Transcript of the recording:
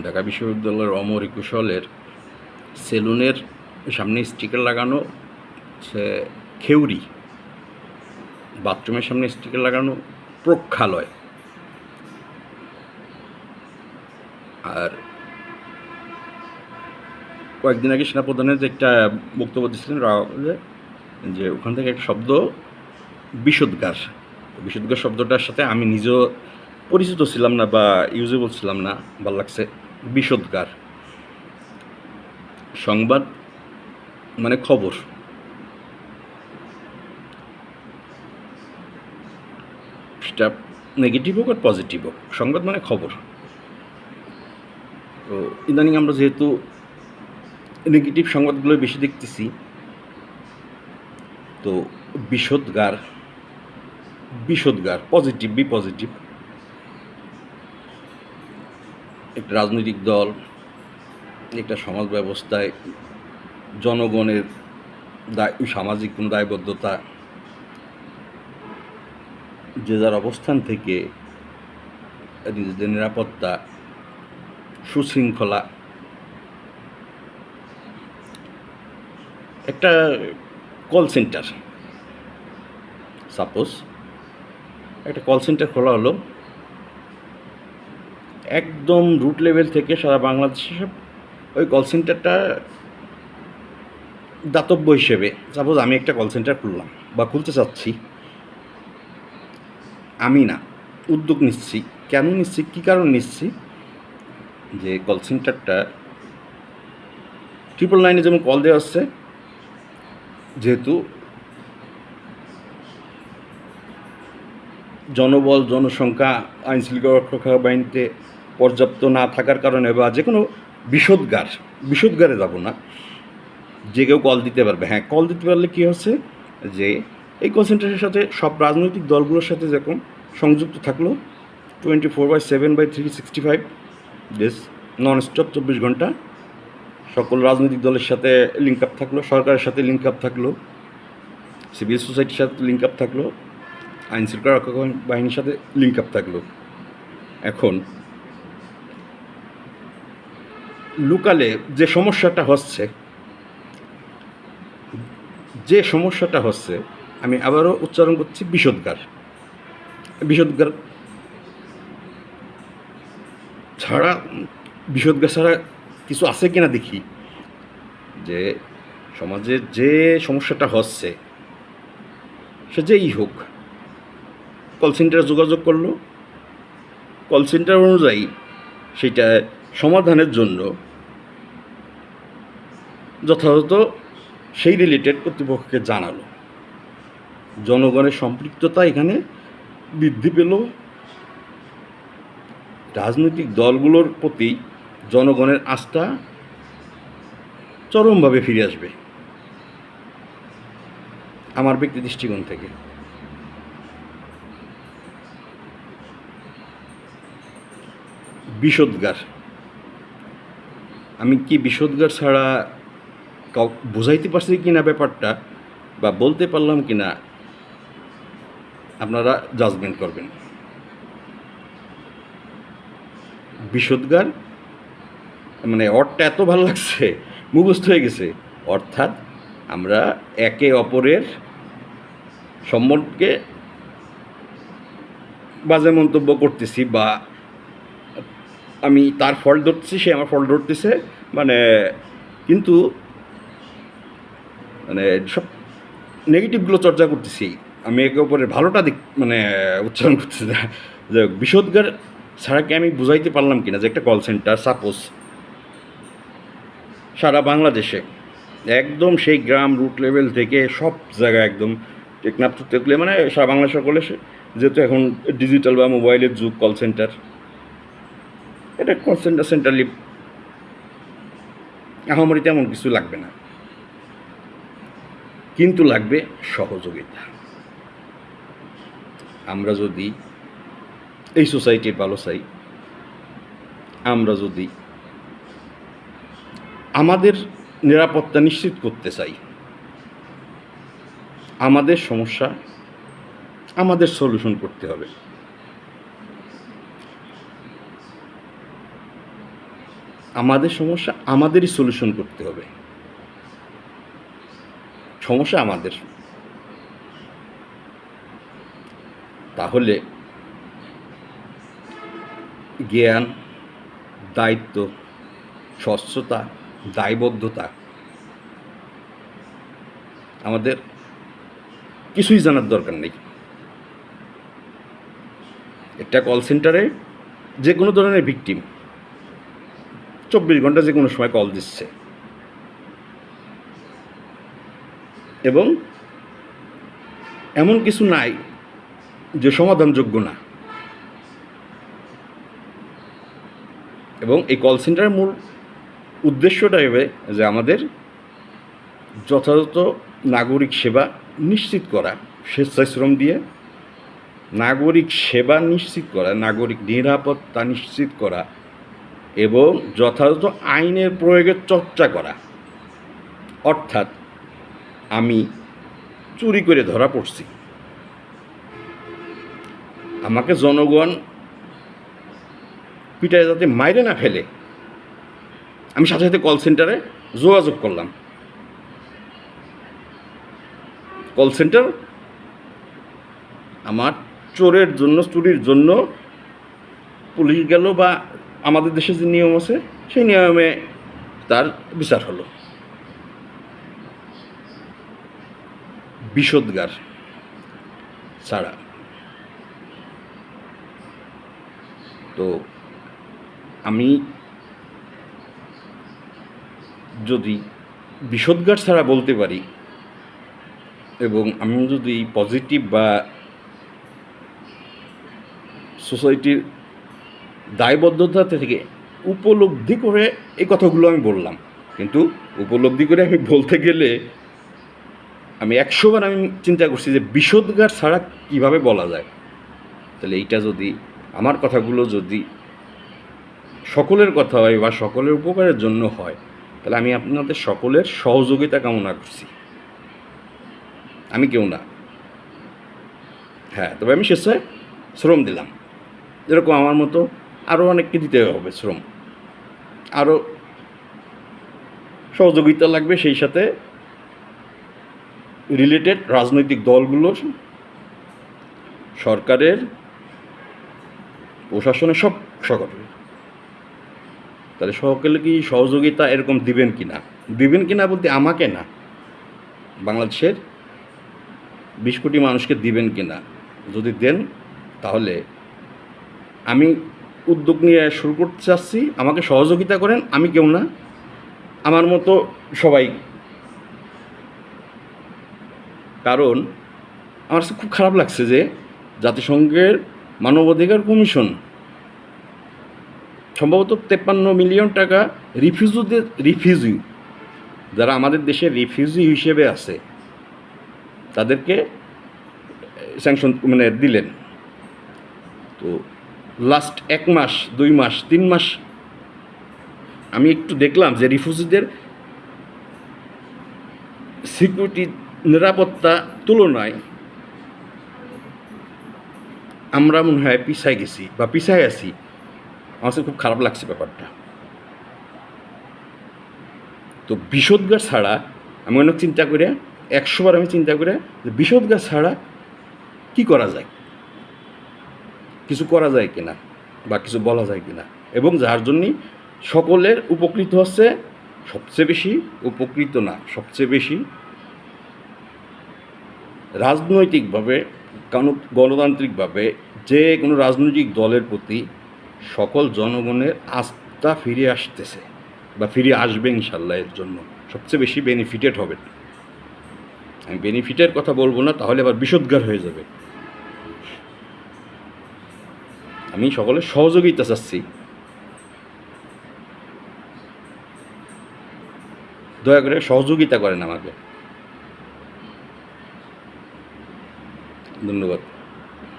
ঢাকা বিশ্ববিদ্যালয়ের অমর একুশলের সেলুনের সামনে স্টিকার লাগানো খেউরি, বাথরুমের সামনে স্টিকার লাগানো প্রক্ষালয়। আর কয়েকদিন আগে সেনাপ্রধানের যে একটা বক্তব্য দিচ্ছিলেন যে ওখান থেকে একটা শব্দ বিষোদ্গার বিষোদ্গার শব্দটার সাথে আমি নিজেও পরিচিত ছিলাম না বা ইউজেবল ছিলাম না, ভালো লাগছে। বিষোদ্গার সংবাদ মানে খবর। সেটা নেগেটিভ হোক আর পজিটিভ হোক, সংবাদ মানে খবর। তো ইদানিং আমরা যেহেতু নেগেটিভ সংবাদগুলো বেশি দেখতেছি, তো বিষোদ্গার বিষোদ্গার পজিটিভ বি পজিটিভ একটা রাজনৈতিক দল, একটা সমাজ ব্যবস্থায় জনগণের দায়, সামাজিক কোনো দায়বদ্ধতা, যে যার অবস্থান থেকে নিজেদের নিরাপত্তা, সুশৃঙ্খলা, একটা কল সেন্টার সাপোজ একটা কল সেন্টার খোলা হলো। একদম রুট লেভেল থেকে সারা বাংলাদেশে ওই কল সেন্টারটা দাতব্য হিসেবে। সাপোজ আমি একটা কল সেন্টার খুললাম বা খুলতে চাচ্ছি, আমি না, উদ্যোগ নিচ্ছি। কেন নিচ্ছি? কী কারণ নিচ্ছি? যে কল সেন্টারটা ট্রিপল নাইনে যেমন কল দেওয়া হচ্ছে, যেহেতু জনবল, জনসংখ্যা আইন শৃঙ্খলা রক্ষা বাহিনীতে পর্যাপ্ত না থাকার কারণে বা যে কোনো বিষোদ্গার, বিষোদ্গারে যাব না। যে কেউ কল দিতে পারবে। হ্যাঁ কল দিতে পারলে কী হচ্ছে? যে এই কল সেন্টারের সাথে সব রাজনৈতিক দলগুলোর সাথে যেরকম সংযুক্ত থাকল twenty four by seven by three sixty five days non stop চব্বিশ ঘণ্টা সকল রাজনৈতিক দলের সাথে লিঙ্ক আপ থাকল, সরকারের সাথে লিঙ্ক আপ থাকল সিভিল সোসাইটির সাথে লিঙ্ক আপ থাকল, আইন শৃঙ্খলা রক্ষা বাহিনীর সাথে লিঙ্ক আপ থাকল। এখন লোকালে যে সমস্যাটা হচ্ছে, যে সমস্যাটা হচ্ছে, আমি আবারও উচ্চারণ করছি, বিষোদ্গার। বিষোদ্গার ছাড়া বিষোদ্গার ছাড়া কিছু আছে কিনা দেখি, যে সমাজে যে সমস্যাটা হচ্ছে, সে যেই হোক, কল সেন্টারে যোগাযোগ করল, কল সেন্টার অনুযায়ী সেটা সমাধানের জন্য যথাযথ সেই রিলেটেড কর্তৃপক্ষকে জানালো। জনগণের সম্পৃক্ততা এখানে বৃদ্ধি পেল। রাজনৈতিক দলগুলোর প্রতি জনগণের আস্থা চরমভাবে ফিরে আসবে। আমার ব্যক্তি দৃষ্টিকোণ থেকে। বিষোদ্গার আমি কি বিষোদ্গার ছাড়া কাউ, বোঝাইতে পারছি কি না ব্যাপারটা বা বলতে পারলাম কি না আপনারা জাজমেন্ট করবেন। বিষোদ্গার মানে অর্থটা এত ভালো লাগছে, মুখস্থ হয়ে গেছে। অর্থাৎ আমরা একে অপরের সম্পর্কে বাজে মন্তব্য করতেছি বা আমি তার ফল্ট ধরতেছি, সে আমার ফল্ট ধরতেছে মানে কিন্তু মানে সব নেগেটিভগুলো চর্চা করতেছি। আমি একে অপরের ভালোটা দিক মানে উচ্চারণ করতেছি না। যে বিষোদ্গার ছাড়া কি আমি বুঝাইতে পারলাম কিনা যে একটা কল সেন্টার সাপোজ সারা বাংলাদেশে, একদম সেই গ্রাম রুট লেভেল থেকে সব জায়গায় একদম টেকনাফ তেতলে মানে সারা বাংলা সকলে যেহেতু এখন ডিজিটাল বা মোবাইলের যুগ কল সেন্টার এটা কল সেন্টার সেন্টারলি আহামরি তেমন কিছু লাগবে না। কিন্তু লাগবে সহযোগিতা। আমরা যদি এই সোসাইটির ভালো চাই, আমরা যদি আমাদের নিরাপত্তা নিশ্চিত করতে চাই, আমাদের সমস্যা আমাদের সলিউশন করতে হবে। আমাদের সমস্যা আমাদেরই সলিউশন করতে হবে। সমস্যা আমাদের। তাহলে জ্ঞান, দায়িত্ব, স্বচ্ছতা, দায়বদ্ধতা আমাদের কিছুই জানার দরকার নেই। একটা কল সেন্টারে যে কোনো ধরনের ভিকটিম চব্বিশ ঘণ্টা যে কোনো সময় কল দিচ্ছে। এবং এমন কিছু নাই যে সমাধানযোগ্য না। এবং এই কল সেন্টারের মূল উদ্দেশ্যটা হবে যে আমাদের যথাযথ নাগরিক সেবা নিশ্চিত করা, স্বেচ্ছাশ্রম দিয়ে নাগরিক সেবা নিশ্চিত করা, নাগরিক নিরাপত্তা নিশ্চিত করা এবং যথাযথ আইনের প্রয়োগের চর্চা করা। অর্থাৎ আমি চুরি করে ধরা পড়ছি। আমাকে জনগণ পিটায় যাতে মাইরে না ফেলে। আমি সাথে সাথে কল সেন্টারে যোগাযোগ করলাম। কল সেন্টার আমার চোরের জন্য, চুরির জন্য পুলিশ গেল বা আমাদের দেশে যে নিয়ম আছে, সেই নিয়মে তার বিচার হলো। বিষোদ্গার ছাড়া। তো আমি যদি বিষোদ্গার ছাড়া বলতে পারি এবং আমি যদি পজিটিভ বা সোসাইটির দায়বদ্ধতা থেকে উপলব্ধি করে এই কথাগুলো আমি বললাম। কিন্তু উপলব্ধি করে আমি বলতে গেলে আমি একশোবার আমি চিন্তা করছি যে বিষোদ্গার ছাড়া কীভাবে বলা যায়? তাহলে এইটা যদি আমার কথাগুলো যদি সকলের কথা হয় বা সকলের উপকারের জন্য হয়, তাহলে আমি আপনাদের সকলের সহযোগিতা কামনা করছি। আমি কেউ না। হ্যাঁ তবে আমি শেষে শ্রম দিলাম। যেরকম আমার মতো আরও অনেককে দিতে হবে শ্রম। আরও সহযোগিতা লাগবে সেই সাথে রিলেটেড রাজনৈতিক দলগুলো, সরকারের, প্রশাসনের সব সকলের তাহলে সকলে কি সহযোগিতা এরকম দিবেন কি না দিবেন কি না বলতে আমাকে না। বাংলাদেশের বিশ কোটি মানুষকে দিবেন কি না যদি দেন, তাহলে আমি উদ্যোগ নিয়ে শুরু করতে চাচ্ছি। আমাকে সহযোগিতা করেন, আমি কেউ না। আমার মতো সবাই। কারণ আমার খুব খারাপ লাগছে যে জাতিসংঘের মানবাধিকার কমিশন সম্ভবত তেপ্পান্ন মিলিয়ন টাকা রিফিউজিদের রিফিউজি, যারা আমাদের দেশে রিফিউজি হিসেবে আছে, তাদেরকে স্যাংশন মানে দিলেন। তো লাস্ট এক মাস, দুই মাস, তিন মাস, আমি একটু দেখলাম যে রিফিউজিদের সিকিউরিটি নিরাপত্তা তুলনায় আমরা মনে হয় পিছায় গেছি বা পিছায় আছি। আমার খুব খারাপ লাগছে ব্যাপারটা। তো বিষোদ্গার ছাড়া আমি অনেক চিন্তা করে, একশোবার আমি চিন্তা করে যে বিষোদ্গার ছাড়া কি করা যায়? কিছু করা যায় কিনা বা কিছু বলা যায় কিনা। এবং যার জন্যই সকলের উপকৃত হচ্ছে সবচেয়ে বেশি, উপকৃত না, সবচেয়ে বেশি রাজনৈতিকভাবে গণ- গণতান্ত্রিকভাবে যে কোনো রাজনৈতিক দলের প্রতি সকল জনগণের আস্থা ফিরে আসতেছে বা ফিরে আসবে ইনশাল্লাহ এর জন্য। সবচেয়ে বেশি বেনিফিটেড হবে। আমি বেনিফিটের কথা বলব না, তাহলে আবার বিষোদ্গার হয়ে যাবে। আমি সকলের সহযোগিতা চাচ্ছি। দয়া করে সহযোগিতা করেন আমাকে। ধন্যবাদ।